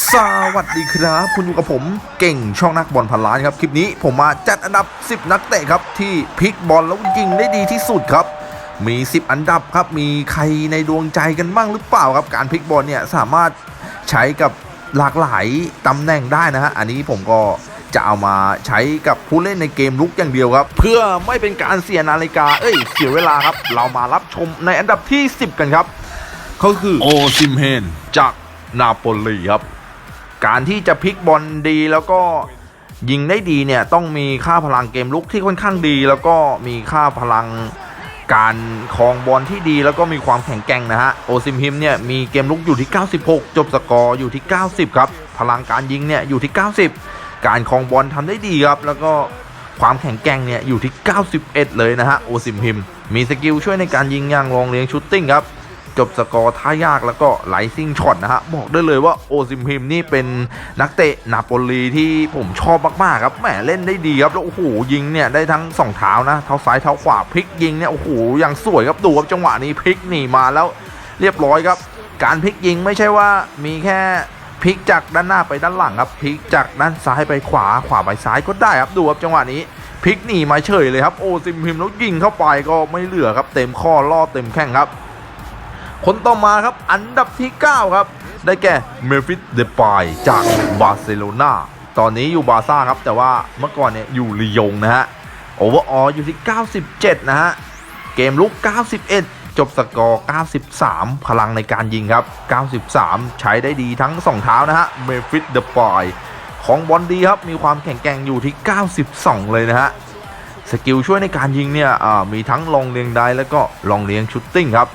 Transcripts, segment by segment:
สวัสดีครับ คุณอยู่กับผมเก่งช่องนักบอลพันล้านครับ คลิปนี้ผมมาจัดอันดับ 10 นักเตะครับ ที่พลิกบอลแล้วยิงได้ดีที่สุดครับ มี 10 อันดับครับ มีใครในดวงใจกันบ้างหรือเปล่าครับ การพลิกบอลเนี่ยสามารถใช้กับหลากหลายตำแหน่งได้นะฮะ อันนี้ผมก็จะเอามาใช้กับผู้เล่นในเกมลุกอย่างเดียวครับ เพื่อไม่เป็นการเสียนาฬิกา เอ้ย เสียเวลาครับ เรามารับชมในอันดับที่ 10 กันครับ เขาคือโอซิมเฮนจากนาโปลีครับ การที่จะพลิกบอลดีแล้วก็ยิงได้ดีเนี่ยต้องมีค่าพลังเกมลุกที่ค่อนข้างดี แล้วก็มีค่าพลังการครองบอลที่ดีแล้วก็มีความแข็งแกร่งนะฮะโอซิมฮิมเนี่ยมีเกมลุกอยู่ที่ 96 จบสกอร์อยู่ที่ 90 ครับ พลังการยิงเนี่ยอยู่ที่ 90 การครองบอลทำได้ดีครับ แล้วก็ความแข็งแกร่งเนี่ยอยู่ที่ 91 เลยนะฮะโอซิมฮิมมีสกิลช่วยในการยิงอย่างรองเลี้ยงชุตติ้งครับ จบสกอร์ท่ายากแล้วก็ไลซิ่งช็อตนะฮะบอกได้เลยว่าโอซิมพิมนี่เป็นนักเตะนาโปลีที่ผมชอบมากๆครับแหมเล่นได้ดีครับแล้วโอ้โหยิงเนี่ยได้ทั้งสองเท้านะเท้าซ้ายเท้าขวาพลิกยิงเนี่ยโอ้โหอย่างสวยครับดูครับจังหวะนี้พลิกหนีมาแล้วเรียบร้อยครับ การพลิกยิงไม่ใช่ว่ามีแค่พลิกจากด้านหน้าไปด้านหลังครับพลิกจากด้านซ้ายไปขวาขวาไปซ้ายก็ได้ครับดูครับจังหวะนี้พลิกหนีมาเฉยเลยครับโอซิมพิมแล้วยิงเข้าไปก็ไม่เหลือครับเต็มข้อล่อเต็มแข้งครับ คนต่อมาครับอันดับที่ 9 ครับ ได้แก่เมฟิสเดปายจากบาร์เซโลนาตอนนี้อยู่บาร์ซ่าครับ แต่ว่าเมื่อก่อนเนี่ยอยู่ลียงนะฮะโอเวอร์อออยู่ที่ 97 นะฮะ เกมลุก 91 จบสกอร์ 93 พลังในการยิงครับ 93 ใช้ได้ดีทั้ง 2 เท้านะฮะเมฟิสเดปายของบอลดีครับ มีความแข็งแกร่งอยู่ที่ 92 เลยนะฮะสกิลช่วยในการยิงเนี่ยมีทั้งลองเลียงได้แล้วก็ลองเลียงชุตติ้งครับ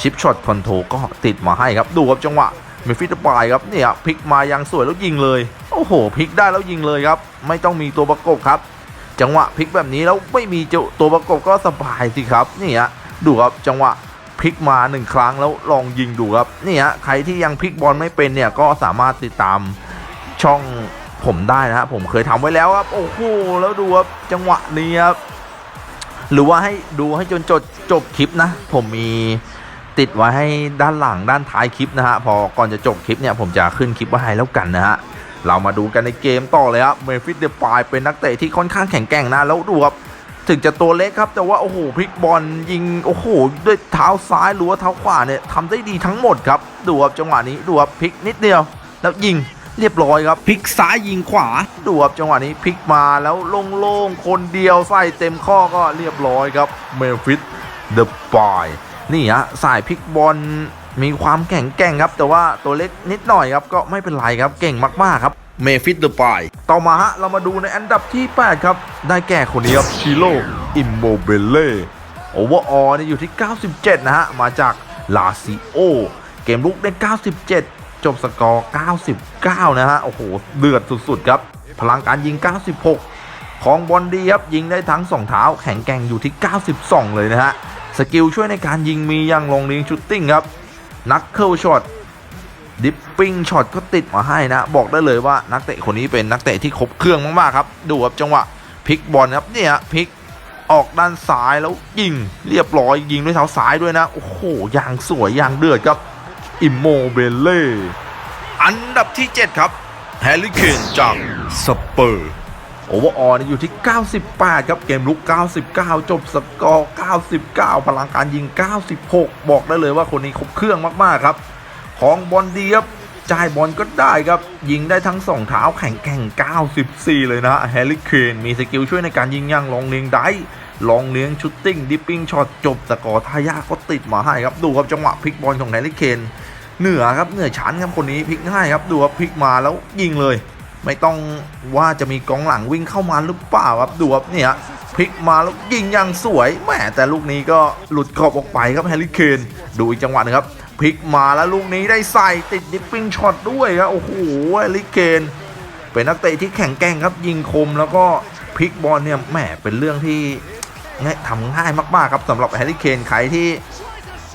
ชิปช็อตคอนโทรก็ติดมาให้ครับ ดูครับจังหวะเมฟิตปายครับเนี่ยพลิกมายังสวยแล้วยิงเลย โอ้โหพลิกได้แล้วยิงเลยครับ ไม่ต้องมีตัวประกบครับ จังหวะพลิกแบบนี้แล้วไม่มีเจ้าตัวประกบก็สบายสิครับนี่ฮะดูครับจังหวะพลิกมาหนึ่งครั้งแล้วลองยิงดูครับนี่ฮะใครที่ยังพลิกบอลไม่เป็นเนี่ยก็สามารถติดตามช่องผมได้นะฮะผมเคยทำไว้แล้วครับ โอ้โหแล้วดูครับจังหวะนี้ครับหรือว่าให้ดูให้จนจบจบคลิปนะ ผมมี ติดไว้ให้ด้านหลังด้านท้ายคลิปนะฮะพอก่อนจะจบคลิปเนี่ยผมจะขึ้นคลิปไว้ให้แล้วกันนะฮะเรามาดูกันในเกมต่อเลยครับเมฟิสเดปายเป็นนักเตะที่ค่อนข้างแข็งแกร่งนะแล้วดูครับถึงจะตัวเล็กครับแต่ว่าโอ้โหพลิกบอลยิงโอ้โหด้วยเท้าซ้ายหรือว่าเท้าขวาเนี่ยทำได้ดีทั้งหมดครับดูครับจังหวะนี้ดูครับพลิกนิดเดียว แล้วยิงเรียบร้อยครับพลิกซ้ายยิงขวาดูครับจังหวะนี้พลิกมาแล้วโล่งๆคนเดียวใส่เต็มข้อก็เรียบร้อยครับเมฟิสเดปาย นี่ฮะสายพลิกบอลมีความแข็งแกร่งครับ แต่ว่าตัวเล็กนิดหน่อยครับ ก็ไม่เป็นไรครับเก่งมากๆครับเมฟิสเดปายต่อมาฮะเรามาดูในอันดับที่ 8 ครับ ได้แก่คนนี้ครับชิโร่อิมโมเบเล่โอเวอร์ออนี่อยู่ที่ 97 นะฮะ มาจากลาซิโอ เกมลุกได้ 97 จบสกอร์ 99 นะฮะ โอ้โห เดือดสุดๆ ครับ พลังการยิง 96 ของบอลดีครับ ยิงได้ทั้ง 2 เท้า แข็งแกร่งอยู่ที่ 92 เลยนะฮะ สกิลช่วยในการยิงมีอย่างลงลิงชุตติ้งครับ นักเคิลช็อตดิปปิ้งช็อตก็ติดมาให้นะ บอกได้เลยว่านักเตะคนนี้เป็นนักเตะที่ครบเครื่องมากๆครับ ดูครับจังหวะพลิกบอลครับเนี่ยพลิกออกด้านซ้ายแล้วยิงเรียบร้อยยิงด้วยเท้าซ้ายด้วยนะ โอ้โหอย่างสวยอย่างเดือดครับอิมโมเบเล่อันดับที่ 7 ครับแฮร์รี่เคนจากสเปอร์ โอเวอร์ออลอยู่ที่ 98 ครับ เกมลุก 99 จบสกอร์ 99 พลังการยิง 96 บอกได้เลยว่าคนนี้ครบเครื่องมาก ๆ ครับ ของบอลดีครับจ่ายบอลก็ได้ครับ ยิงได้ทั้งสองเท้าแข็งแกร่ง 94 เลยนะแฮร์รี่เคนมีสกิลช่วยในการยิงย่างลองเลี้ยงได้ลองเลี้ยงชุตติ้ง ดิปปิ้งช็อตจบสกอร์ทายาก็ติดมาให้ครับ ดูครับจังหวะพลิกบอลของแฮร์รี่เคนเหนือครับเหนือชั้นครับคนนี้พลิกง่ายครับดูครับพลิกมาแล้วยิงเลย ไม่ต้องว่าจะมีกองหลังวิ่งเข้ามาหรือเปล่าครับดูครับเนี่ยพลิกมาแล้วยิงอย่างสวยแหมแต่ลูกนี้ก็หลุดกรอบออกไปครับแฮร์รี่เคนดูอีกจังหวะนึงครับพลิกมาแล้วลูกนี้ได้ใส่ติดดิปปิ้งช็อตด้วยครับโอ้โหแฮร์รี่เคนเป็นนักเตะที่แข็งแกร่งครับยิงคมแล้วก็พลิกบอลเนี่ยแหมเป็นเรื่องที่ง่ายทำง่ายมากๆครับสำหรับแฮร์รี่เคนใครที่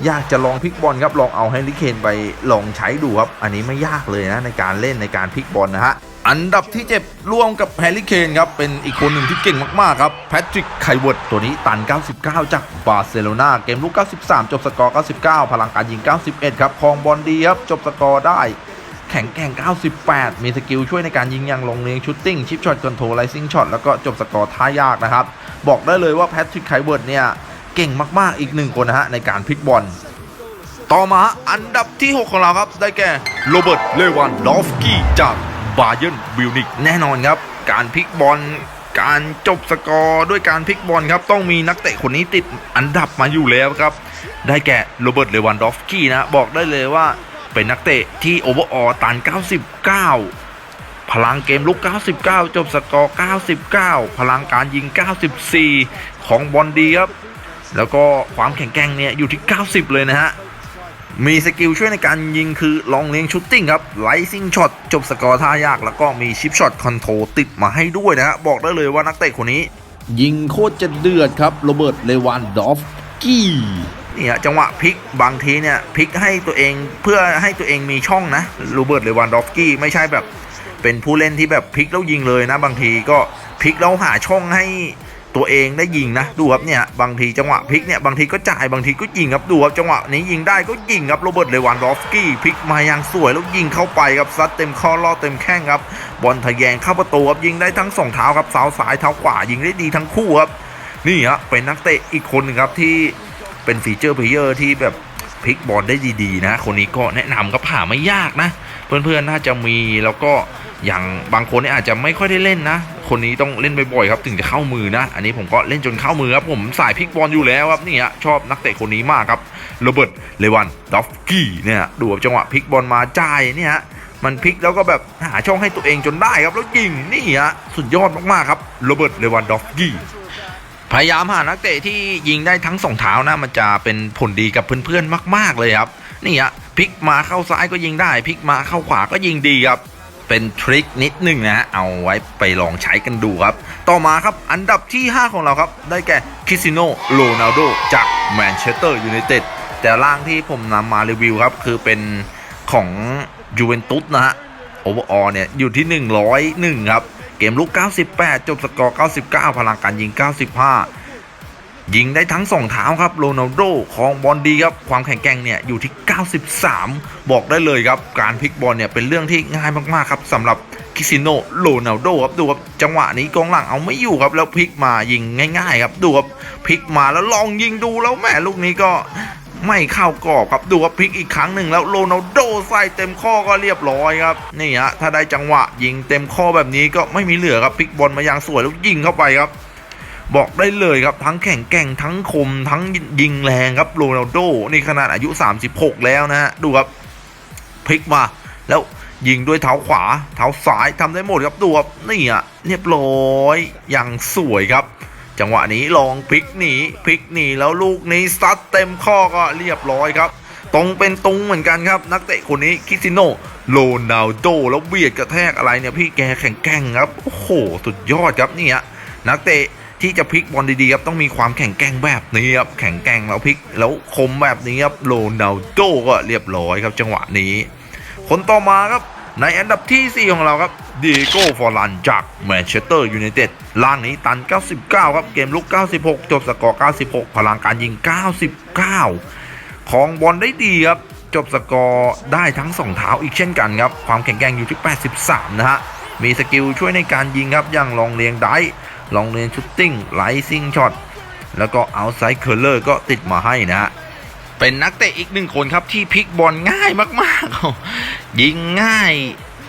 อยากจะลองพลิกบอลครับลองเอาแฮร์รี่เคนไปลองใช้ดูครับอันนี้ไม่ยากเลยนะในการเล่นในการพลิกบอลนะฮะ อันดับที่ 7 ร่วมกับแฮร์รี่เคนครับ เป็นอีกคนหนึ่งที่เก่งมาก ๆ ครับ แพทริกไคเวิร์ดตัวนี้ตัน 99 จากบาร์เซโลนาเกมลุก 93 จบสกอร์ 99 พลังการยิง 91 ครับครองบอลดีครับ จบสกอร์ได้ แข็งแกร่ง 98 มีสกิลช่วยในการยิงอย่างลงเลี้ยงชุตติ้งชิปช็อตคอนโทรลไลซิ่งช็อตแล้วก็จบสกอร์ท่ายากนะครับ บอกได้เลยว่าแพทริกไคเวิร์ดเนี่ยเก่งมาก ๆ อีกหนึ่งคนนะฮะในการพลิกบอลต่อมาอันดับที่ 6 ของเราครับ ได้แก่โรเบิร์ตเลวันดอฟกี้จาก บาเย r n นบิวนิกแน่นอนครับ การพลิกบอลการจบสกอร์ด้วยการพลิกบอลครับ ต้องมีนักเตะคนนี้ติดอันดับมาอยู่แล้วครับ ได้แก่โรเบิร์ตเลวันดอฟสกี้นะ บอกได้เลยว่าเป็นนักเตะที่โอเวอร์ออตัน 99 พลังเกมลุก 99 จบสกอร์ 99 พลังการยิง 94 ของบอลดีครับ แล้วก็ความแข็งแกร่งเนี่ยอยู่ที่ 90 เลยนะฮะ มีสกิลช่วยในการยิงคือลองเลี้ยงชุตติ้งครับไลซิ่งช็อตจบสกอร์ท่ายาก แล้วก็มีชิปช็อตคอนโทรลติดมาให้ด้วยนะฮะบอกได้เลยว่านักเตะคนนี้ ยิงโคตรจะเดือดครับโรเบิร์ตเลวันดอฟกี้นี่ฮะจังหวะพลิกบางทีเนี่ยพลิกให้ตัวเองเพื่อให้ตัวเองมีช่องนะโรเบิร์ตเลวันดอฟกี้ไม่ใช่แบบเป็นผู้เล่นที่แบบพลิกแล้วยิงเลยนะบางทีก็พลิกแล้วหาช่องให้ ตัวเองได้ยิงนะดูครับเนี่ยบางทีจังหวะพลิกเนี่ยบางทีก็จ่ายบางทีก็ยิงครับดูครับจังหวะนี้ยิงได้ก็ยิงครับโรเบิร์ตเลวันดอฟสกี้พลิกมาอย่างสวยแล้วยิงเข้าไปครับซัดเต็มข้อล่อเต็มแข้งครับบอลทะแยงเข้าประตูครับยิงได้ทั้งสองเท้าครับเท้าซ้ายเท้าขวายิงได้ดีทั้งคู่ครับนี่ฮะเป็นนักเตะอีกคนนึงครับที่เป็นฟีเจอร์เพลเยอร์ที่แบบพลิกบอลได้ดีๆนะคนนี้ก็แนะนำครับผ่าไม่ยากนะ เพื่อนๆน่าจะมีแล้วก็ อย่างบางคนเนี่ยอาจจะไม่ค่อยได้เล่นนะ คนนี้ต้องเล่นบ่อยๆครับถึงจะเข้ามือนะ อันนี้ผมก็เล่นจนเข้ามือครับผมสายพิกบอลอยู่แล้วครับนี่ฮะชอบนักเตะคนนี้มากครับโรเบิร์ตเลวันดอฟกี้เนี่ยดูแบบจังหวะพิกบอลมาจ่ายเนี่ยฮะมันพลิกแล้วก็แบบหาช่องให้ตัวเองจนได้ครับแล้วยิงนี่ฮะสุดยอดมากๆครับโรเบิร์ตเลวันดอฟกี้พยายามหานักเตะที่ยิงได้ทั้งสองเท้านะมันจะเป็นผลดีกับเพื่อนๆมาก ๆเลยครับนี่ฮะพลิกมาเข้าซ้ายก็ยิงได้พลิกมาเข้าขวาก็ยิงดีครับ เป็นทริคนิดหนึ่งนะฮะเอาไว้ไปลองใช้กันดูครับ ต่อมาครับอันดับที่ 5 ของเราครับ ได้แก่คริสติโนโรนัลโดจากแมนเชสเตอร์ยูไนเต็ดแต่ล่างที่ผมนำมารีวิวครับ คือเป็นของยูเวนตุสนะฮะโอเวอร์ออเนี่ย อยู่ที่ 101 ครับ เกมลุก 98 จบสกอร์ 99 พลังการยิง 95 ยิงได้ทั้งสองเท้าครับโรนัลโดของบอลดีครับความแข็งแกร่งเนี่ยอยู่ที่ 93 บอกได้เลยครับ การพลิกบอลเนี่ยเป็นเรื่องที่ง่ายมากๆครับสำหรับคริสติโนโรนัลโดครับดูครับจังหวะนี้กองหลังเอาไม่อยู่ครับแล้วพลิกมายิงง่าย ๆ ครับดูครับพลิกมาแล้วลองยิงดูแล้วแหมลูกนี้ก็ไม่เข้ากรอบครับดูว่าพลิกอีกครั้งหนึ่งแล้วโรนัลโดใส่เต็มข้อก็เรียบร้อยครับนี่ฮะถ้าได้จังหวะยิงเต็มข้อแบบนี้ก็ไม่มีเหลือครับพลิกบอลมาอย่างสวยแล้วยิงเข้าไปครับ บอกได้เลยครับทั้งแข่งแกร่งทั้งคมทั้งยิงแรงครับโรนัลโดนี่ขนาดอายุ 36 แล้วนะฮะดูครับพลิกมาแล้วยิงด้วยเท้าขวา เท้าซ้ายทำได้หมดครับดูครับนี่อะเรียบร้อยอย่างสวยครับ จังหวะนี้ลองพลิกหนีพลิกหนีแล้วลูกนี้ซัดเต็มข้อก็เรียบร้อยครับตรงเป็นตรงเหมือนกันครับ นักเตะคนนี้คริสติโนโรนัลโดแล้วเบียดกระแทกอะไรเนี่ยพี่แกแข็งแกร่งครับ โอ้โห สุดยอดครับนี่ฮะนักเตะ ที่จะพลิกบอลดีๆครับต้องมีความแข็งแกร่งแบบนี้ครับแข็งแกร่งแล้วพลิกแล้วคมแบบนี้ครับโรนัลโดก็เรียบร้อยครับจังหวะนี้ คนต่อมาครับในอันดับที่ 4 ของเราครับดีโก้ฟอร์ลันจากแมนเชสเตอร์ยูไนเต็ดล่างนี้ตัน 99 ครับ เกมลุก 96 จบสกอร์ 96 พลังการยิง 99 ของบอลได้ดีครับ จบสกอร์ได้ทั้ง 2 เท้าอีกเช่นกันครับ ความแข็งแกร่งอยู่ที่ 83 นะฮะ มีสกิลช่วยในการยิงครับอย่างลองเลียงไดฟ์ ลองเลียงชุตติ้งไลซิงช็อตแล้วก็เอาไซด์เคอร์เลอร์ก็ติดมาให้นะฮะเป็นนักเตะอีกหนึ่งคนครับที่พลิกบอลง่ายมากๆ ยิงง่าย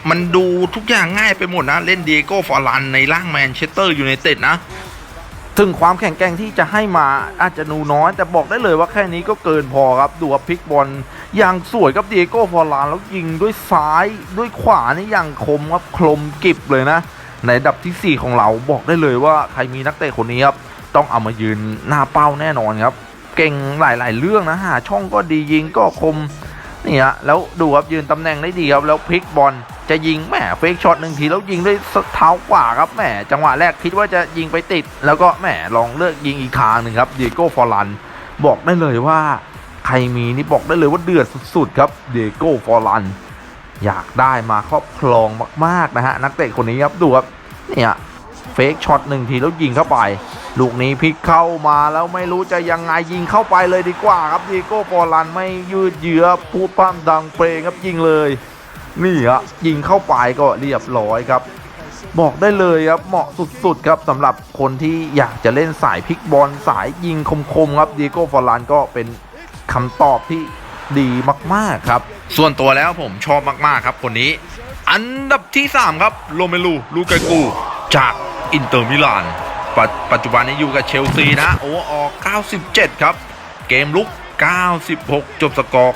มันดูทุกอย่างง่ายไปหมดนะ เล่นเดียโก้ฟอร์ลันในร่างแมนเชสเตอร์ยูไนเต็ดนะ ถึงความแข็งแกร่งที่จะให้มาอาจจะนูน้อย แต่บอกได้เลยว่าแค่นี้ก็เกินพอครับ ดูว่าพลิกบอลอย่างสวยครับเดียโก้ฟอร์ลานแล้วยิงด้วยซ้ายด้วยขวานี่อย่างคมครับคมกิบเลยนะ ในดับทีสี่ 4 ของเราบอกได้เลยว่าใครมีนักเตะคนนี้ครับต้องเอามายืนหน้าเป้าแน่นอนครับ เก่งหลาย ๆ เรื่องนะหาช่องก็ดียิงก็คมนี่ฮะแล้วดูครับยืนตำแหน่งได้ดีครับแล้วพลิกบอลจะยิงแหมเฟกช็อตหนึ่งทีแล้วยิงด้วยเท้าขวาครับแหมจังหวะแรกคิดว่าจะยิงไปติด แล้วก็แหมลองเลือกยิงอีกทางหนึ่งครับเดโก้ฟอร์ลันบอกได้เลยว่า ใครมีนี่บอกได้เลยว่าเดือดสุด ๆ ครับเดโก้ฟอร์ลัน อยากได้มาครอบครองมากๆนะฮะนักเตะคนนี้ครับดูครับเนี่ยเฟกช็อตหนึ่งทีแล้วยิงเข้าไป ลูกนี้พลิกเข้ามาแล้วไม่รู้จะยังไงยิงเข้าไปเลยดีกว่าครับดีโก้ฟอร์ลันไม่ยืดเยื้อพูดพร่ำดังเพลงครับยิงเลย นี่ฮะยิงเข้าไปก็เรียบร้อยครับ บอกได้เลยครับเหมาะสุดๆครับสำหรับคนที่อยากจะเล่นสายพลิกบอลสายยิงคมๆครับดีโก้ฟอร์ลานก็เป็นคำตอบที่ ดีมากๆครับ ส่วนตัวแล้วผมชอบมากๆครับคนนี้ อันดับที่ 3 ครับโรเมลูลูกากู จากอินเตอร์มิลานปปัจจุบันนี้อยู่กับเชลซีนะโอเวออก 97 ครับ เกมลุก 96 จบสกอร์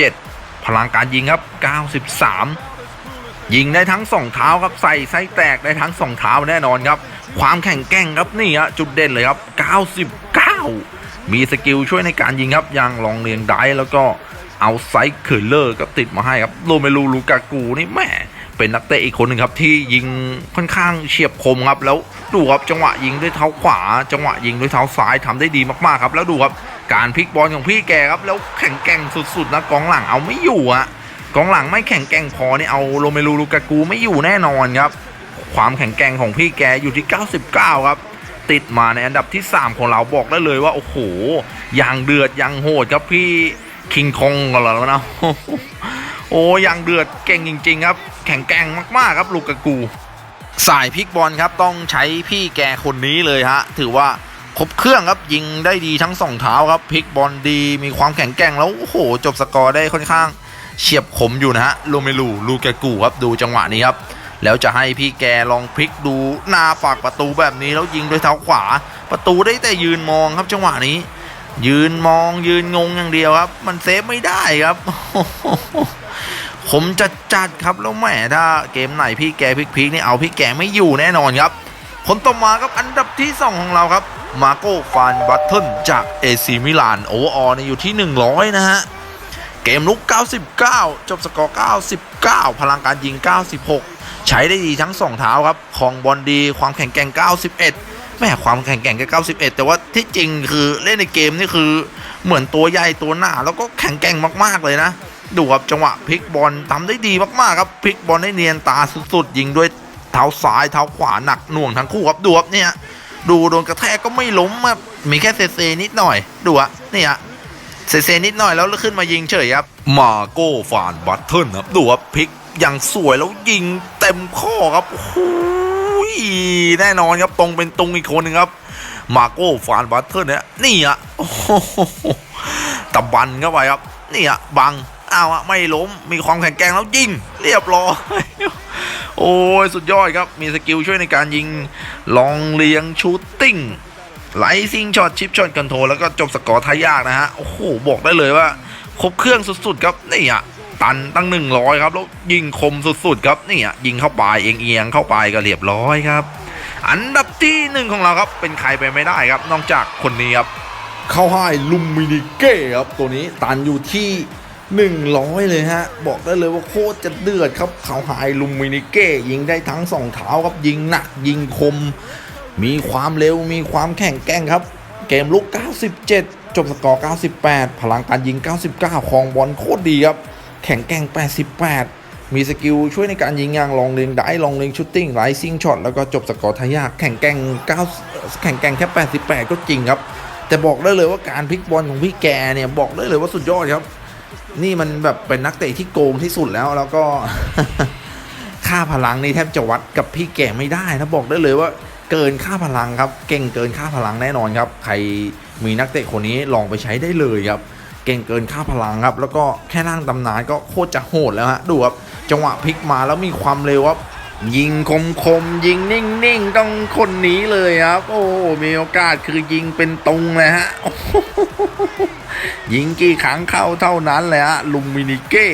97 พลังการยิงครับ 93 ยิงได้ทั้งสองเท้าครับใส่ไส้แตกได้ทั้งสองเท้าแน่นอนครับ ความแข็งแกร่งครับนี่ฮะจุดเด่นเลยครับ 99 มีสกิลช่วยในการยิงครับอย่างลองเลียงได้แล้วก็เอาไซค์เคิลเลอร์ก็ติดมาให้ครับโรเมลูลูกากูนี่แม่เป็นนักเตะอีกคนหนึ่งครับ ที่ยิงค่อนข้างเฉียบคมครับ แล้วดูครับจังหวะยิงด้วยเท้าขวา จังหวะยิงด้วยเท้าซ้ายทำได้ดีมากๆครับ แล้วดูครับการพลิกบอลของพี่แกครับ แล้วแข็งแกร่งสุดๆนะกองหลังเอาไม่อยู่อะกองหลังไม่แข็งแกร่งพอนี่เอาโรเมลูลูกากูไม่อยู่แน่นอนครับ ความแข็งแกร่งของพี่แกอยู่ที่ 99 ครับ ติดมาในอันดับที่ 3 ของเราบอกได้เลยว่า โอ้โหอย่างเดือดอย่างโหดครับพี่คิงคองกันแล้วนะโอ้อย่างเดือดเก่งจริง ๆ ครับ แข็งแกร่งมากๆครับลูกากู สายพิกบอลครับต้องใช้พี่แกคนนี้เลยฮะ ถือว่าครบเครื่องครับยิงได้ดีทั้งสองเท้าครับพลิกบอลดีมีความแข็งแกร่งแล้วโอ้โห จบสกอร์ได้ค่อนข้างเฉียบคมอยู่นะฮะโรเมลูลูกากูครับดูจังหวะนี้ครับ แล้วจะให้พี่แกลองพลิกดูหน้าปากประตูแบบนี้แล้วยิงด้วยเท้าขวา ประตูได้แต่ยืนมองครับจังหวะนี้ ยืนมองยืนงงอย่างเดียวครับ มันเซฟไม่ได้ครับผมจะจัดครับแล้วแหมถ้าเกมไหนพี่แกพลิกๆนี่เอาพี่แกไม่อยู่แน่นอนครับคนต่อมาครับอันดับที่ 2 ของเราครับมาโกฟานบัตเทิลจากเอซีมิลานโอเวอร์อออยู่ที่ 100 นะฮะเกมลุก 99 จบสกอร์ 99 พลังการยิง 96 ใช้ได้ดีทั้ง2เท้าครับของบอลดีความแข็งแกร่ง 91 แม่ความแข็งแกร่งก็91 แต่ว่าที่จริงคือเล่นในเกมนี่คือเหมือนตัวใหญ่ตัวหน้า แล้วก็แข็งแกร่งมากๆเลยนะ ดูครับจังหวะพลิกบอลทำได้ดีมากๆครับพลิกบอลได้เนียนตาสุดๆ ยิงด้วยเท้าซ้ายเท้าขวาหนักหน่วงทั้งคู่ครับดูครับเนี่ยดูโดนกระแทกก็ไม่ล้มครับมีแค่เซเซนิดหน่อยดูอะเนี่ยเซเซนิดหน่อยแล้วขึ้นมายิงเฉยครับมาโก้ฟานบัตเทิลครับดูครับพลิก อย่างสวยแล้วยิงเต็มข้อครับโอ้โหแน่นอนครับตรงเป็นตรงอีกคนหนึ่งครับ มาโก้ฟานบัตเทิลเนี่ยนี่อะตะบันเข้าไปครับนี่อะบังอ้าวอะไม่ล้มมีความแข็งแกร่งแล้วยิง เรียบร้อยโอ้ยสุดยอดครับมีสกิลช่วยในการยิงลองเลียงชูตติ้งไลซิงช็อตชิปช็อตคอนโทรแล้วก็จบสกอร์ทายากนะฮะ โอ้โห บอกได้เลยว่า ครบเครื่องสุดๆครับ นี่อะ ตันตั้งหนึ่งร้อยครับแล้วยิงคมสุดๆครับนี่อะยิงเข้าไปเอียงๆเข้าไปก็เรียบร้อยครับ อันดับที่หนึ่งของเราครับเป็นใครไปไม่ได้ครับ นอกจากคนนี้ครับเข้าให้ลุมมินิเก้ครับตัวนี้ตันอยู่ที่100 เลยฮะ บอกได้เลยว่าโคตรจะเดือดครับ เขาหายลุมมินิเก้ยิงได้ทั้งสองเท้าครับยิงหนักยิงคม มีความเร็วมีความแข็งแกร่งครับ เกมลุก 97 จบสกอร์ 98 พลังการยิง 99ของบอลโคตรดีครับ แข็งแกร่ง 88 มีสกิลช่วยในการยิงยางลองเลงได้ลองเลงชุตติ้งไลซิงช็อตแล้วก็จบสกอร์ทายากแข็งแกร่ง9แข็งแกร่งแค่ 88 ก็จริงครับ แต่บอกได้เลยว่าการพลิกบอลของพี่แกเนี่ยบอกได้เลยว่าสุดยอดครับ นี่มันแบบเป็นนักเตะที่โกงที่สุดแล้วแล้วก็ค่าพลังนี่แทบจะวัดกับพี่แกไม่ได้นะบอกได้เลยว่าเกินค่าพลังครับ เก่งเกินค่าพลังแน่นอนครับ ใครมีนักเตะคนนี้ลองไปใช้ได้เลยครับ เก่งเกินค่าพลังครับ แล้วก็แค่ร่างตำนานก็โคตรจะโหดแล้วฮะดูครับจังหวะพลิกมาแล้วมีความเร็วครับยิงคมคมยิงนิ่งๆต้องคนนี้เลยครับ โอ้มีโอกาสคือยิงเป็นตรงเลยฮะยิงกี่ครั้งเข้าเท่านั้นเลยฮะลุมมินิเก้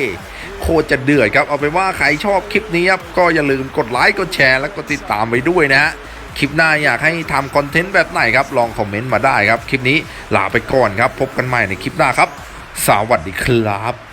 โคตรจะเดือดครับ เอาไปนว่าใครชอบคลิปนี้ครับก็อย่าลืมกดไลค์กดแชร์แล้วก็ติดตามไปด้วยนะฮะ คลิปหน้าอยากให้ทำคอนเทนต์แบบไหนครับ ลองคอมเมนต์มาได้ครับ คลิปนี้ลาไปก่อนครับ พบกันใหม่ในคลิปหน้าครับ สวัสดีครับ